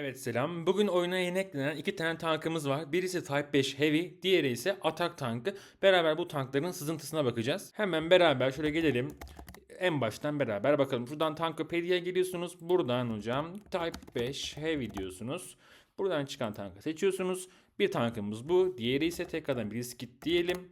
Evet selam. Bugün oyuna yeni eklenen iki tane tankımız var. Birisi Type 5 Heavy, diğeri ise Atak tankı. Beraber bu tankların sızıntısına bakacağız. Hemen beraber şöyle gelelim. En baştan beraber bakalım. Şuradan Tankopedia'ya geliyorsunuz. Buradan hocam Type 5 Heavy diyorsunuz. Buradan çıkan tankı seçiyorsunuz. Bir tankımız bu. Diğeri ise tekrardan bir skit diyelim.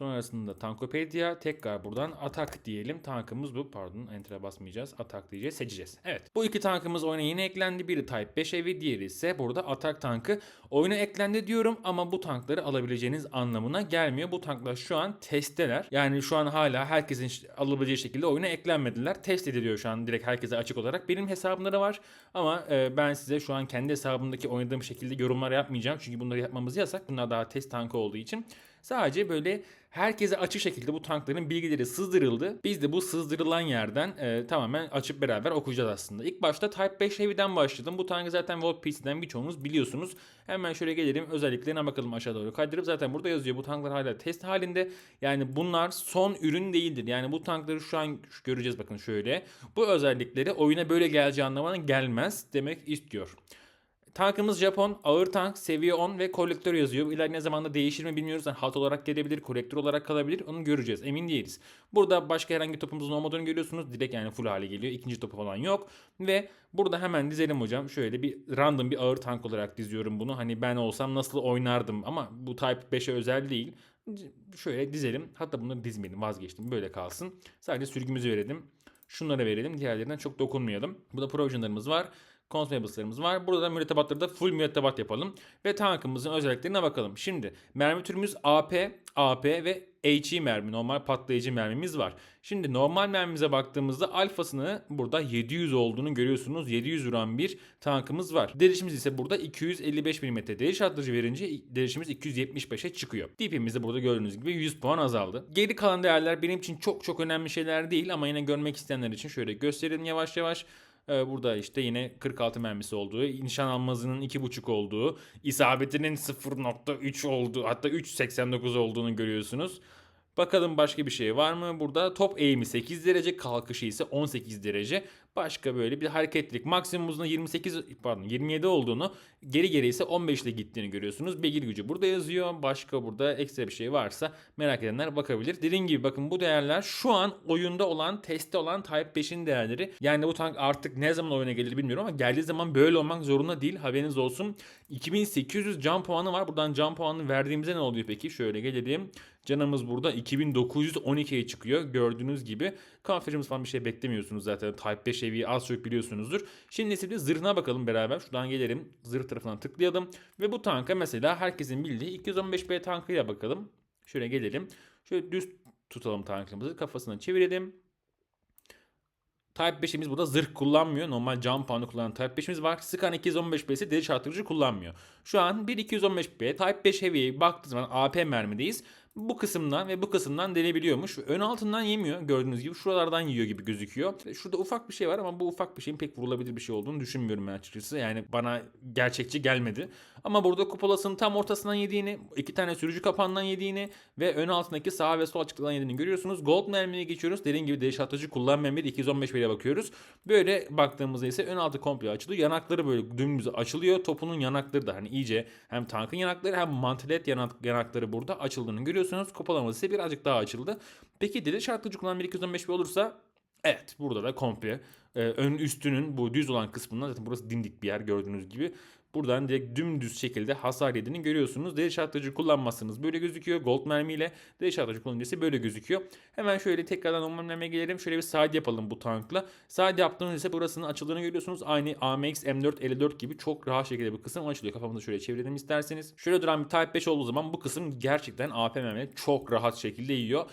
Sonrasında Tankopedia tekrar buradan atak diyelim. Tankımız bu. Pardon enter'a basmayacağız. Atak diyeceğiz. Seçeceğiz. Evet. Bu iki tankımız oyuna yeni eklendi. Biri Type 5 evi. Diğeri ise burada atak tankı. Oyuna eklendi diyorum ama bu tankları alabileceğiniz anlamına gelmiyor. Bu tanklar şu an testteler. Yani şu an hala herkesin alabileceği şekilde oyuna eklenmediler. Test ediliyor şu an direkt herkese açık olarak. Benim hesabımda da var. Ama e, ben size şu an kendi hesabımdaki oynadığım şekilde yorumlar yapmayacağım. Çünkü bunları yapmamız yasak. Bunlar daha test tankı olduğu için. Sadece böyle herkese açık şekilde bu tankların bilgileri sızdırıldı. Biz de bu sızdırılan yerden e, tamamen açıp beraber okuyacağız aslında. İlk başta Type 5 Heavy'den başladım. Bu tankı zaten World PC'den birçoğunuz biliyorsunuz. Hemen şöyle gelelim özelliklerine bakalım aşağı doğru kaydırıp zaten burada yazıyor. Bu tanklar hala test halinde. Yani bunlar son ürün değildir. Yani bu tankları şu an göreceğiz bakın şöyle. Bu özellikleri oyuna böyle geleceği anlamına gelmez demek istiyor. Tankımız Japon, ağır tank, seviye 10 ve kolektör yazıyor. İlerleyen zamanda değişir mi bilmiyoruz. Yani hat olarak gelebilir, kolektör olarak kalabilir. Onu göreceğiz. Emin değiliz. Burada başka herhangi topumuzun olmadığını görüyorsunuz. Direkt yani full hale geliyor. İkinci topu falan yok. Ve burada hemen dizelim hocam. Şöyle bir random bir ağır tank olarak diziyorum bunu. Hani ben olsam nasıl oynardım ama bu Type 5'e özel değil. Şöyle dizelim. Hatta bunları dizmeyelim vazgeçtim. Böyle kalsın. Sadece sürgümüzü verelim. Şunlara verelim. Diğerlerinden çok dokunmayalım. Burada provisionlarımız var. Consumables'larımız var. Burada da mürettebatları da full mürettebat yapalım. Ve tankımızın özelliklerine bakalım. Şimdi mermi türümüz AP, AP ve HE mermi. Normal patlayıcı mermimiz var. Şimdi normal mermimize baktığımızda alfasını burada 700 olduğunu görüyorsunuz. 700 vuran bir tankımız var. Derişimiz ise burada 255 mm. Deriş atlıcı verince derişimiz 275'e çıkıyor. DP'miz de burada gördüğünüz gibi 100 puan azaldı. Geri kalan değerler benim için çok çok önemli şeyler değil ama yine görmek isteyenler için şöyle gösterelim yavaş yavaş. Ee, Burada işte yine 46 mermisi olduğu, nişan almazının 2.5 olduğu, isabetinin 0.3 olduğu hatta 3.89 olduğunu görüyorsunuz. Bakalım başka bir şey var mı? Burada top eğimi 8 derece, kalkışı ise 18 derece. Başka böyle bir hareketlilik. Maksimum hızında 28 pardon 27 olduğunu, geri geri ise 15 ile gittiğini görüyorsunuz. Beygir gücü burada yazıyor. Başka burada ekstra bir şey varsa merak edenler bakabilir. Dediğim gibi bakın bu değerler şu an oyunda olan, testte olan Type 5'in değerleri. Yani bu tank artık ne zaman oyuna gelir bilmiyorum ama geldiği zaman böyle olmak zorunda değil. Haberiniz olsun. 2800 can puanı var. Buradan can puanı verdiğimizde ne oluyor peki? Şöyle gelelim. Canımız burada 2912'ye çıkıyor. Gördüğünüz gibi kanferimiz falan bir şey beklemiyorsunuz zaten. Type 5 evi az çok biliyorsunuzdur. Şimdi ise bir zırhına bakalım beraber. Şuradan gelelim. Zırh tarafından tıklayalım. Ve bu tanka mesela herkesin bildiği 215B tankıyla bakalım. Şöyle gelelim. Şöyle düz tutalım tankımızı. Kafasına çevirelim. Type 5'imiz burada zırh kullanmıyor. Normal cam puanı kullanan Type 5'imiz var. Scan 215B ise deri çarptırıcı kullanmıyor. Şu an bir 215B Type 5 Heavy'ye baktığınız zaman AP mermideyiz. Bu kısımdan ve bu kısımdan denebiliyormuş. Ön altından yemiyor. Gördüğünüz gibi şuralardan yiyor gibi gözüküyor. Şurada ufak bir şey var ama bu ufak bir şeyin pek vurulabilir bir şey olduğunu düşünmüyorum ben açıkçası. Yani bana gerçekçi gelmedi. Ama burada kupolasının tam ortasından yediğini, iki tane sürücü kapağından yediğini ve ön altındaki sağ ve sol açıklardan yediğini görüyorsunuz. Gold mermiye geçiyoruz. Dediğim gibi değiş atıcı kullanmayan bir 215 bile bakıyoruz. Böyle baktığımızda ise ön altı komple açılıyor. Yanakları böyle dümdüz açılıyor. Topunun yanakları da hani iyice hem tankın yanakları hem mantilet yanak, yanakları burada açıldığını görüyorsunuz. Kupalaması ise birazcık daha açıldı. Peki deli şartlıcı kullanan bir 215 bir olursa Evet burada da komple e, ön üstünün bu düz olan kısmından zaten burası dimdik bir yer gördüğünüz gibi. Buradan direkt dümdüz şekilde hasar yediğini görüyorsunuz. Deri şartlıcı kullanmazsanız böyle gözüküyor. Gold mermiyle deri şartlıcı kullanınca böyle gözüküyor. Hemen şöyle tekrardan normal mermiye gelelim. Şöyle bir side yapalım bu tankla. Side yaptığınız ise burasının açıldığını görüyorsunuz. Aynı AMX M4 54 gibi çok rahat şekilde bir kısım açılıyor. Kafamızı şöyle çevirelim isterseniz. Şöyle duran bir Type 5 olduğu zaman bu kısım gerçekten AP mermiyle çok rahat şekilde yiyor.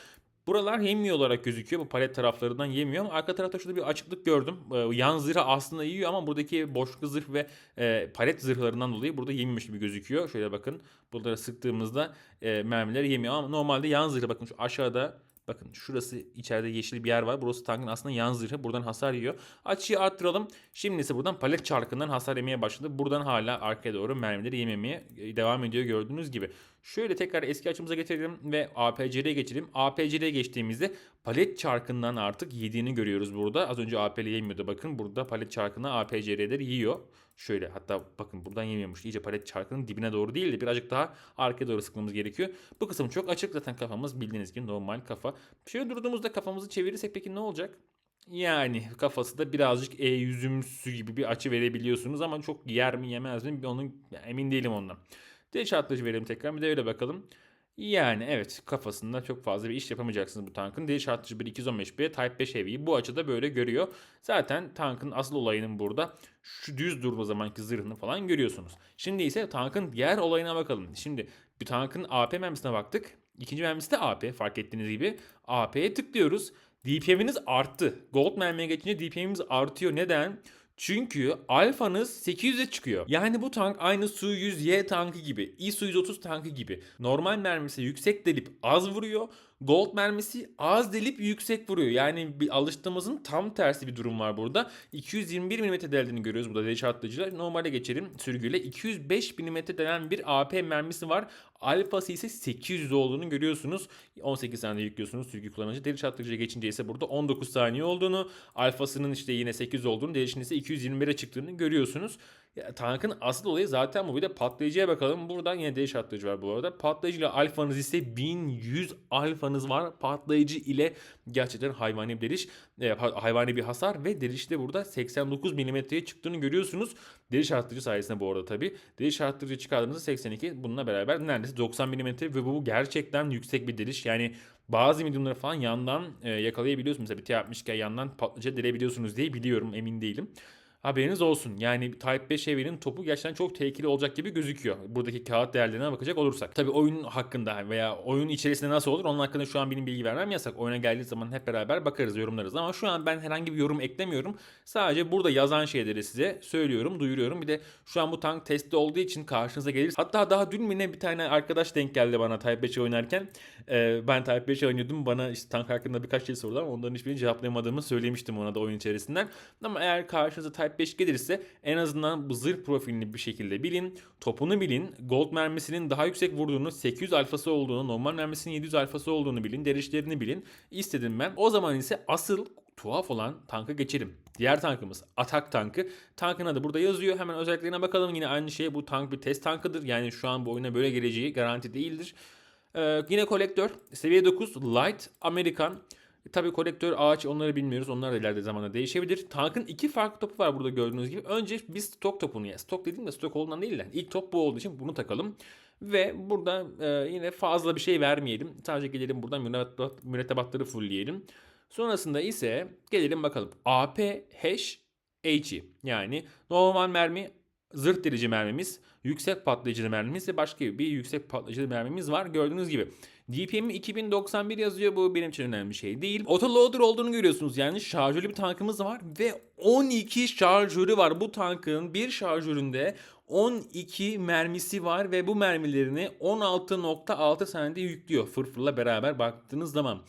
Buralar yemiyor olarak gözüküyor. Bu palet taraflarından yemiyor ama arka tarafta şurada bir açıklık gördüm. Ee, yan zırhı aslında yiyor ama buradaki boşluk zırh ve e, palet zırhlarından dolayı burada yememiş gibi gözüküyor. Şöyle bakın. Buralara sıktığımızda e, mermiler yemiyor ama normalde yan zırhı bakın şu aşağıda Bakın şurası içeride yeşil bir yer var. Burası tankın aslında yan zırhı. Buradan hasar yiyor. Açıyı arttıralım. Şimdi ise buradan palet çarkından hasar yemeye başladı. Buradan hala arkaya doğru mermileri yememeye e, devam ediyor gördüğünüz gibi. Şöyle tekrar eski açımıza getirelim ve APC'ye geçelim. APC'ye geçtiğimizde palet çarkından artık yediğini görüyoruz burada. Az önce AP'li yemiyordu bakın. Burada palet çarkından APC'leri yiyor. Şöyle hatta bakın buradan yemiyormuş. İyice palet çarkının dibine doğru değil de birazcık daha arkaya doğru sıkmamız gerekiyor. Bu kısım çok açık zaten kafamız bildiğiniz gibi normal kafa. Şöyle durduğumuzda kafamızı çevirirsek peki ne olacak? Yani kafası da birazcık e yüzümsü gibi bir açı verebiliyorsunuz ama çok yer mi yemez mi onun emin değilim ondan. Deliş atlıcı verelim tekrar bir de öyle bakalım. Yani evet kafasında çok fazla bir iş yapamayacaksınız bu tankın. Deliş atlıcı bir 215B Type 5 Heavy'yi bu açıda böyle görüyor. Zaten tankın asıl olayının burada şu düz durma zamanki zırhını falan görüyorsunuz. Şimdi ise tankın diğer olayına bakalım. Şimdi bir tankın AP mermisine baktık. İkinci mermisi de AP fark ettiğiniz gibi. AP'ye tıklıyoruz. DPM'iniz arttı. Gold mermiye geçince DPM'imiz artıyor. Neden? Çünkü alfanız 800'e çıkıyor. Yani bu tank aynı Su-100Y tankı gibi, İ-Su-130 tankı gibi. Normal mermisi yüksek delip az vuruyor. Gold mermisi az delip yüksek vuruyor. Yani bir alıştığımızın tam tersi bir durum var burada. 221 mm deldiğini görüyoruz burada deliş atlıcılar. Normale geçelim sürgüyle. 205 mm delen bir AP mermisi var. Alfası ise 800 olduğunu görüyorsunuz. 18 saniye yüklüyorsunuz sürgü kullanıcı. Deliş atlıcıya geçince ise burada 19 saniye olduğunu, alfasının işte yine 800 olduğunu, delişin ise 221'e çıktığını görüyorsunuz. Tankın asıl olayı zaten bu. Bir de patlayıcıya bakalım. Buradan yine deliş atlayıcı var bu arada. Patlayıcı ile alfanız ise 1100 alfanız var. Patlayıcı ile gerçekten hayvani bir deliş, e, hayvani bir hasar ve delişte burada 89 milimetreye çıktığını görüyorsunuz. Deliş arttırıcı sayesinde bu arada tabi. Deliş arttırıcı çıkardığınızda 82 bununla beraber neredeyse 90 milimetre ve bu gerçekten yüksek bir deliş. Yani bazı mediumları falan yandan e, yakalayabiliyorsunuz. Mesela bir T-60 yandan patlıca delebiliyorsunuz diye biliyorum emin değilim. Haberiniz olsun. Yani Type 5 Heavy'nin topu gerçekten çok tehlikeli olacak gibi gözüküyor. Buradaki kağıt değerlerine bakacak olursak. Tabi oyun hakkında veya oyun içerisinde nasıl olur onun hakkında şu an benim bilgi vermem yasak. Oyuna geldiği zaman hep beraber bakarız, yorumlarız. Ama şu an ben herhangi bir yorum eklemiyorum. Sadece burada yazan şeyleri size söylüyorum, duyuruyorum. Bir de şu an bu tank testi olduğu için karşınıza gelir. Hatta daha dün mü ne bir tane arkadaş denk geldi bana Type 5 oynarken. Ee, ben Type 5 oynuyordum. Bana işte tank hakkında birkaç şey sordular ama onların hiçbirini cevaplayamadığımı söylemiştim ona da oyun içerisinden. Ama eğer karşınıza Type 5 gelirse en azından bu zırh profilini bir şekilde bilin. Topunu bilin. Gold mermisinin daha yüksek vurduğunu, 800 alfası olduğunu, normal mermisinin 700 alfası olduğunu bilin. Derişlerini bilin. İstedim ben. O zaman ise asıl tuhaf olan tankı geçelim. Diğer tankımız atak tankı. Tankın adı burada yazıyor. Hemen özelliklerine bakalım. Yine aynı şey bu tank bir test tankıdır. Yani şu an bu oyuna böyle geleceği garanti değildir. Ee, yine kolektör. Seviye 9 Light Amerikan. Tabii kolektör ağaç onları bilmiyoruz. Onlar da ileride zamanda değişebilir. Tankın iki farklı topu var burada gördüğünüz gibi. Önce biz stok topunu ya. Stok dediğim de stok olduğundan değil de ilk top bu olduğu için bunu takalım. Ve burada e, yine fazla bir şey vermeyelim. Sadece gelelim buradan mürettebat, mürettebatları fullleyelim. Sonrasında ise gelelim bakalım. AP hash HE yani normal mermi zırh delici mermimiz, yüksek patlayıcı mermimiz ve başka bir yüksek patlayıcı mermimiz var gördüğünüz gibi. DPM'i 2091 yazıyor bu benim için önemli bir şey değil. Autoloader olduğunu görüyorsunuz yani şarjörlü bir tankımız var ve 12 şarjörü var. Bu tankın bir şarjöründe 12 mermisi var ve bu mermilerini 16.6 saniyede yüklüyor fırfırla beraber baktığınız zaman.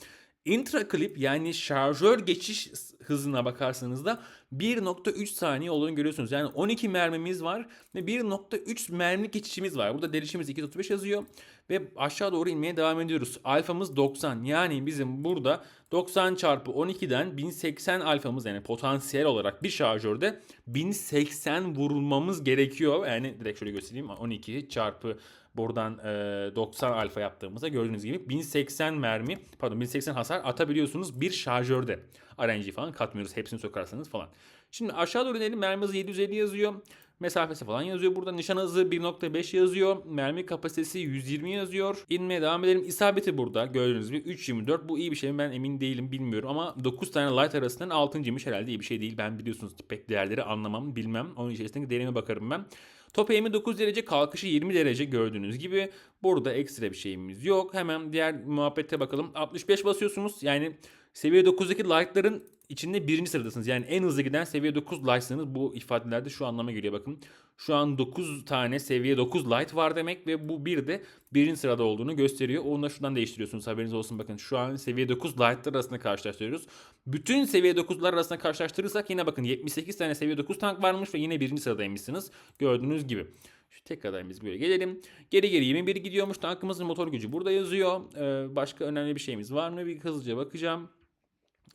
Intra clip yani şarjör geçiş hızına bakarsanız da 1.3 saniye olduğunu görüyorsunuz. Yani 12 mermimiz var ve 1.3 mermi geçişimiz var. Burada delişimiz 235 yazıyor ve aşağı doğru inmeye devam ediyoruz. Alfamız 90 yani bizim burada 90 çarpı 12'den 1080 alfamız yani potansiyel olarak bir şarjörde 1080 vurulmamız gerekiyor. Yani direkt şöyle göstereyim 12 çarpı buradan e, 90 alfa yaptığımızda gördüğünüz gibi 1080 mermi pardon 1080 hasar atabiliyorsunuz bir şarjörde. RNG falan katmıyoruz hepsini sokarsanız falan. Şimdi aşağı doğru inelim mermi hızı 750 yazıyor. Mesafesi falan yazıyor. Burada nişan hızı 1.5 yazıyor. Mermi kapasitesi 120 yazıyor. İnmeye devam edelim. İsabeti burada gördüğünüz gibi 3.24. Bu iyi bir şey mi ben emin değilim bilmiyorum. Ama 9 tane light arasından 6.ymış herhalde iyi bir şey değil. Ben biliyorsunuz pek değerleri anlamam bilmem. Onun içerisindeki değerime bakarım ben. Top eğimi 9 derece, kalkışı 20 derece gördüğünüz gibi. Burada ekstra bir şeyimiz yok. Hemen diğer muhabbete bakalım. 65 basıyorsunuz. Yani seviye 9'daki light'ların içinde birinci sıradasınız. Yani en hızlı giden seviye 9 light'sınız. Bu ifadelerde şu anlama geliyor bakın. Şu an 9 tane seviye 9 light var demek ve bu bir de birinci sırada olduğunu gösteriyor. Onu da şuradan değiştiriyorsunuz haberiniz olsun. Bakın şu an seviye 9 light'lar arasında karşılaştırıyoruz. Bütün seviye 9'lar arasında karşılaştırırsak yine bakın 78 tane seviye 9 tank varmış ve yine birinci sıradaymışsınız. Gördüğünüz gibi. Şu tekrardan biz böyle gelelim. Geri geri 21 gidiyormuş. Tankımızın motor gücü burada yazıyor. Ee, başka önemli bir şeyimiz var mı? Bir hızlıca bakacağım.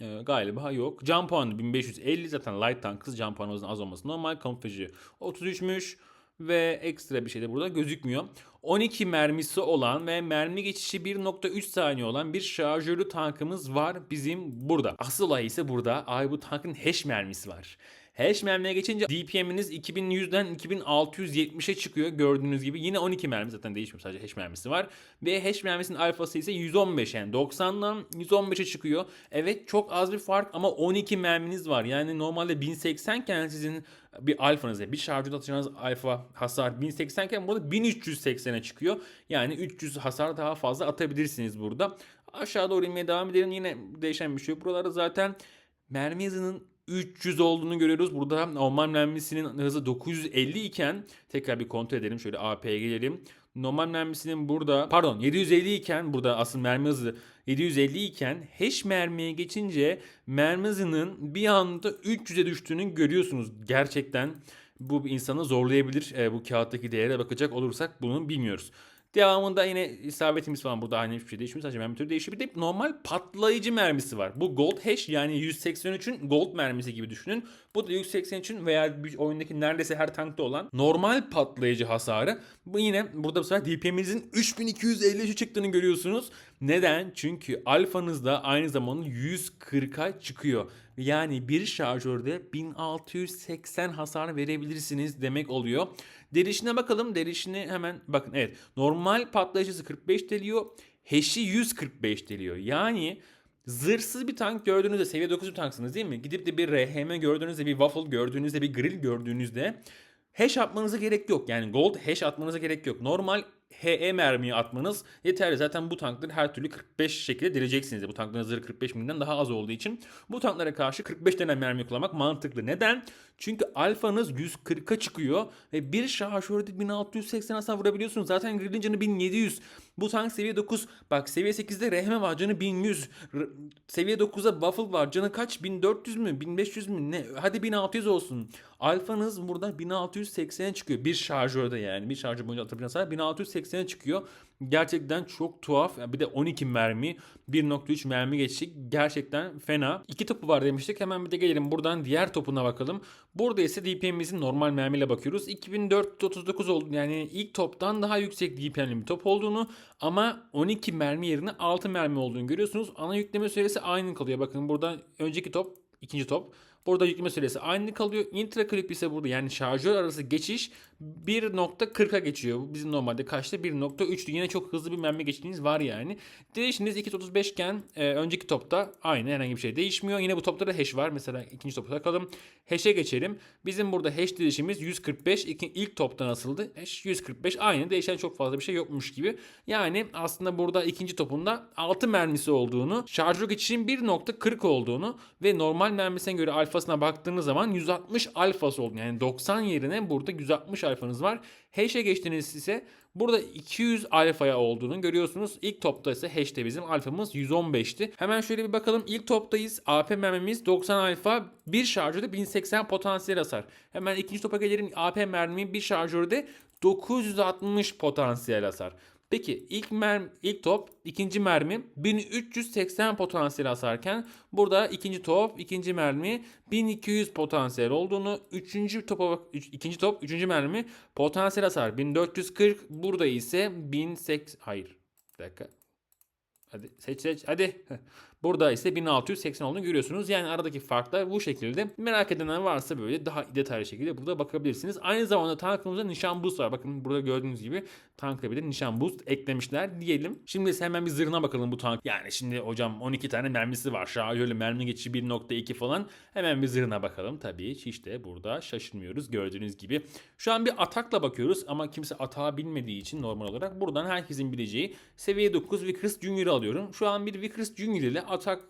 Ee, galiba yok. Can puanı 1550 zaten light tankız can puanımızın az olması normal. Kamuflajı 33'müş ve ekstra bir şey de burada gözükmüyor. 12 mermisi olan ve mermi geçişi 1.3 saniye olan bir şarjörlü tankımız var bizim burada. Asıl olay ise burada. Ay bu tankın hash mermisi var. Hash mermiye geçince DPM'iniz 2100'den 2670'e çıkıyor gördüğünüz gibi. Yine 12 mermi zaten değişmiyor sadece hash mermisi var. Ve hash mermisinin alfası ise 115 yani 90'dan 115'e çıkıyor. Evet çok az bir fark ama 12 merminiz var. Yani normalde 1080 iken sizin bir alfanızda bir şarjör atacağınız alfa hasar 1080 iken burada 1380'e çıkıyor. Yani 300 hasar daha fazla atabilirsiniz burada. Aşağı doğru inmeye devam edelim. Yine değişen bir şey yok. Buralarda zaten mermi hızının 300 olduğunu görüyoruz. Burada normal mermisinin hızı 950 iken tekrar bir kontrol edelim. Şöyle AP'ye gelelim. Normal mermisinin burada pardon 750 iken burada asıl mermi hızı 750 iken hash mermiye geçince mermi hızının bir anda 300'e düştüğünü görüyorsunuz. Gerçekten bu insanı zorlayabilir. E, bu kağıttaki değere bakacak olursak bunu bilmiyoruz. Devamında yine isabetimiz falan burada aynı hiçbir şey değişmiyor. Sadece mermi türü değişiyor. Bir de normal patlayıcı mermisi var. Bu Gold Hash yani 183'ün Gold mermisi gibi düşünün. Bu da 183'ün veya bir oyundaki neredeyse her tankta olan normal patlayıcı hasarı. Bu yine burada bu sefer DPM'inizin 3253 çıktığını görüyorsunuz. Neden? Çünkü alfanızda aynı zamanda 140'a çıkıyor. Yani bir şarjörde 1680 hasar verebilirsiniz demek oluyor. Derişine bakalım. Derişini hemen bakın evet. Normal patlayıcısı 45 deliyor. Hash'i 145 deliyor. Yani zırhsız bir tank gördüğünüzde seviye 9 bir tanksınız değil mi? Gidip de bir RM gördüğünüzde bir waffle gördüğünüzde bir grill gördüğünüzde hash atmanıza gerek yok. Yani gold hash atmanıza gerek yok. Normal HE mermiyi atmanız yeterli. Zaten bu tankları her türlü 45 şekilde deleceksiniz. Bu tankların zırhı 45 minden daha az olduğu için bu tanklara karşı 45 tane mermi kullanmak mantıklı. Neden? Çünkü alfanız 140'a çıkıyor ve bir şarjörde 1680 hasar vurabiliyorsunuz. Zaten grillin canı 1700. Bu tank seviye 9. Bak seviye 8'de rehme var canı 1100. R- seviye 9'da waffle var canı kaç? 1400 mü? 1500 mü? Ne? Hadi 1600 olsun. Alfanız burada 1680'e çıkıyor. Bir şarjörde yani. Bir şarjör boyunca atabileceğiniz hasar 1680'e çıkıyor. Gerçekten çok tuhaf. Bir de 12 mermi, 1.3 mermi geçişi gerçekten fena. İki topu var demiştik. Hemen bir de gelelim buradan diğer topuna bakalım. Burada ise DPM'imizin normal mermiyle bakıyoruz. 2439 oldu. Yani ilk toptan daha yüksek DPM'li bir top olduğunu ama 12 mermi yerine 6 mermi olduğunu görüyorsunuz. Ana yükleme süresi aynı kalıyor. Bakın burada önceki top, ikinci top. Burada yükleme süresi aynı kalıyor. Intra clip ise burada yani şarjör arası geçiş 1.40'a geçiyor. Bizim normalde kaçta 1.3'tü. Yine çok hızlı bir mermi geçtiğiniz var yani. Değişiniz 2.35 iken e, önceki topta aynı herhangi bir şey değişmiyor. Yine bu topta da hash var. Mesela ikinci topa takalım. Hash'e geçelim. Bizim burada hash değişimiz 145. İki, ilk topta nasıldı? Hash 145. Aynı. Değişen çok fazla bir şey yokmuş gibi. Yani aslında burada ikinci topunda 6 mermisi olduğunu, şarjör geçişin 1.40 olduğunu ve normal mermisine göre alfasına baktığınız zaman 160 alfası olduğunu. Yani 90 yerine burada 160 alfanız var. Hash'e geçtiğiniz ise burada 200 alfaya olduğunu görüyorsunuz. İlk topta ise hash'te bizim alfamız 115'ti. Hemen şöyle bir bakalım. İlk toptayız. AP mermimiz 90 alfa. Bir şarjörde 1080 potansiyel hasar. Hemen ikinci topa gelelim. AP mermi bir şarjörde 960 potansiyel hasar. Peki ilk mermi, ilk top, ikinci mermi 1380 potansiyel hasarken burada ikinci top, ikinci mermi 1200 potansiyel olduğunu, üçüncü topa üç, ikinci top, üçüncü mermi potansiyel hasar 1440, burada ise 1080 hayır. Bir dakika. Hadi seç seç hadi. Burada ise 1680 olduğunu görüyorsunuz. Yani aradaki farklar bu şekilde. Merak edenler varsa böyle daha detaylı şekilde burada bakabilirsiniz. Aynı zamanda tankımızda nişan boost var. Bakın burada gördüğünüz gibi tankla bir de nişan boost eklemişler diyelim. Şimdi ise hemen bir zırhına bakalım bu tank. Yani şimdi hocam 12 tane mermisi var. Şarjörlü mermi geçişi 1.2 falan. Hemen bir zırhına bakalım. Tabii hiç de burada şaşırmıyoruz gördüğünüz gibi. Şu an bir atakla bakıyoruz ama kimse atağı bilmediği için normal olarak buradan herkesin bileceği seviye 9 Vickers Junior'ı alıyorum. Şu an bir Vickers Junior ile atak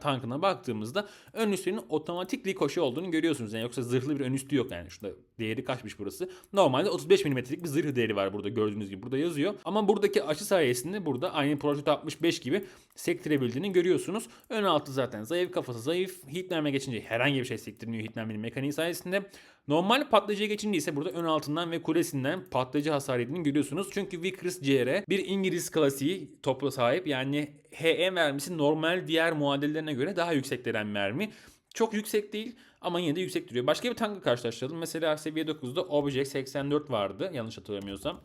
tankına baktığımızda ön üstünün otomatik rikoşe olduğunu görüyorsunuz. Yani yoksa zırhlı bir ön üstü yok yani. Şurada değeri kaçmış burası. Normalde 35 mm'lik bir zırh değeri var burada gördüğünüz gibi. Burada yazıyor. Ama buradaki açı sayesinde burada aynı Project 65 gibi sektirebildiğini görüyorsunuz. Ön altı zaten zayıf kafası zayıf. Heatlamp'e geçince herhangi bir şey sektirmiyor Heatlamp'in mekaniği sayesinde. Normal patlayıcıya geçince ise burada ön altından ve kulesinden patlayıcı hasar yediğini görüyorsunuz. Çünkü Vickers CR bir İngiliz klasiği topla sahip. Yani HE mermisi normal diğer muadillerine göre daha yüksek gelen mermi. Çok yüksek değil ama yine de yüksek duruyor. Başka bir tankla karşılaştıralım. Mesela seviye 9'da Object 84 vardı yanlış hatırlamıyorsam.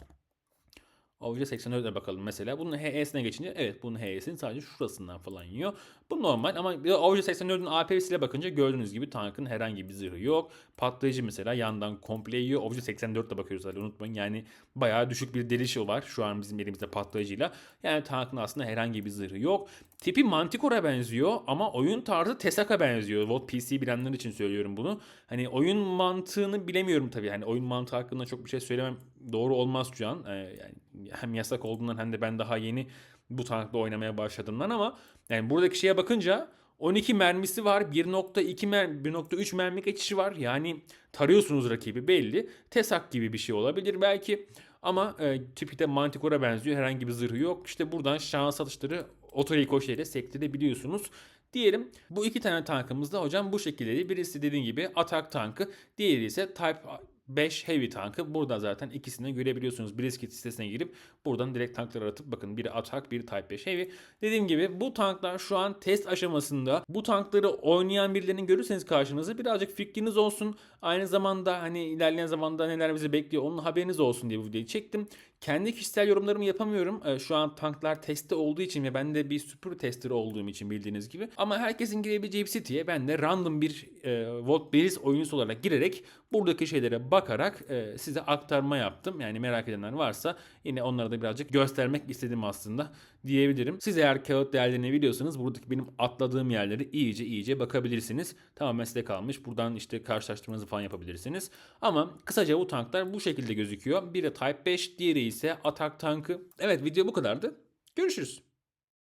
Object 84'e bakalım mesela. Bunun HE'sine geçince evet bunun HE'sinin sadece şurasından falan yiyor. Bu normal ama Object 84'ün AP'siyle bakınca gördüğünüz gibi tankın herhangi bir zırhı yok. Patlayıcı mesela yandan komple yiyor. Object 84'te bakıyoruz zaten unutmayın. Yani bayağı düşük bir delişi var şu an bizim elimizde patlayıcıyla. Yani tankın aslında herhangi bir zırhı yok. Tipi Manticore'a benziyor ama oyun tarzı Tesak'a benziyor. Volt PC bilenler için söylüyorum bunu. Hani oyun mantığını bilemiyorum tabii. Hani oyun mantığı hakkında çok bir şey söylemem doğru olmaz şu an. Ee, yani hem yasak olduğundan hem de ben daha yeni bu tankla oynamaya başladığımdan ama yani buradaki şeye bakınca 12 mermisi var. 1.2 mer 1.3 mermi geçişi var. Yani tarıyorsunuz rakibi belli. Tesak gibi bir şey olabilir belki. Ama e, tipi de Manticore'a benziyor. Herhangi bir zırhı yok. İşte buradan şans atışları otorikoşeyle sektirebiliyorsunuz. Diyelim bu iki tane tankımız da hocam bu şekilde. Birisi dediğim gibi atak tankı. Diğeri ise Type 5 Heavy tankı. Burada zaten ikisini görebiliyorsunuz. Brisket sitesine girip buradan direkt tankları atıp bakın biri atak biri Type 5 Heavy. Dediğim gibi bu tanklar şu an test aşamasında. Bu tankları oynayan birilerini görürseniz karşınıza birazcık fikriniz olsun. Aynı zamanda hani ilerleyen zamanda neler bizi bekliyor onun haberiniz olsun diye bu videoyu çektim. Kendi kişisel yorumlarımı yapamıyorum. Ee, Şu an tanklar testte olduğu için ve ben de bir super tester olduğum için bildiğiniz gibi. Ama herkesin girebileceği bir siteye ben de random bir e, Volt Beriz oyuncusu olarak girerek buradaki şeylere bakarak e, size aktarma yaptım. Yani merak edenler varsa yine onlara da birazcık göstermek istedim aslında diyebilirim. Siz eğer kağıt değerlerini biliyorsanız buradaki benim atladığım yerleri iyice iyice bakabilirsiniz. Tamamen size kalmış. Buradan işte karşılaştırmanızı falan yapabilirsiniz. Ama kısaca bu tanklar bu şekilde gözüküyor. Biri Type 5, diğeri ise atak tankı. Evet video bu kadardı. Görüşürüz.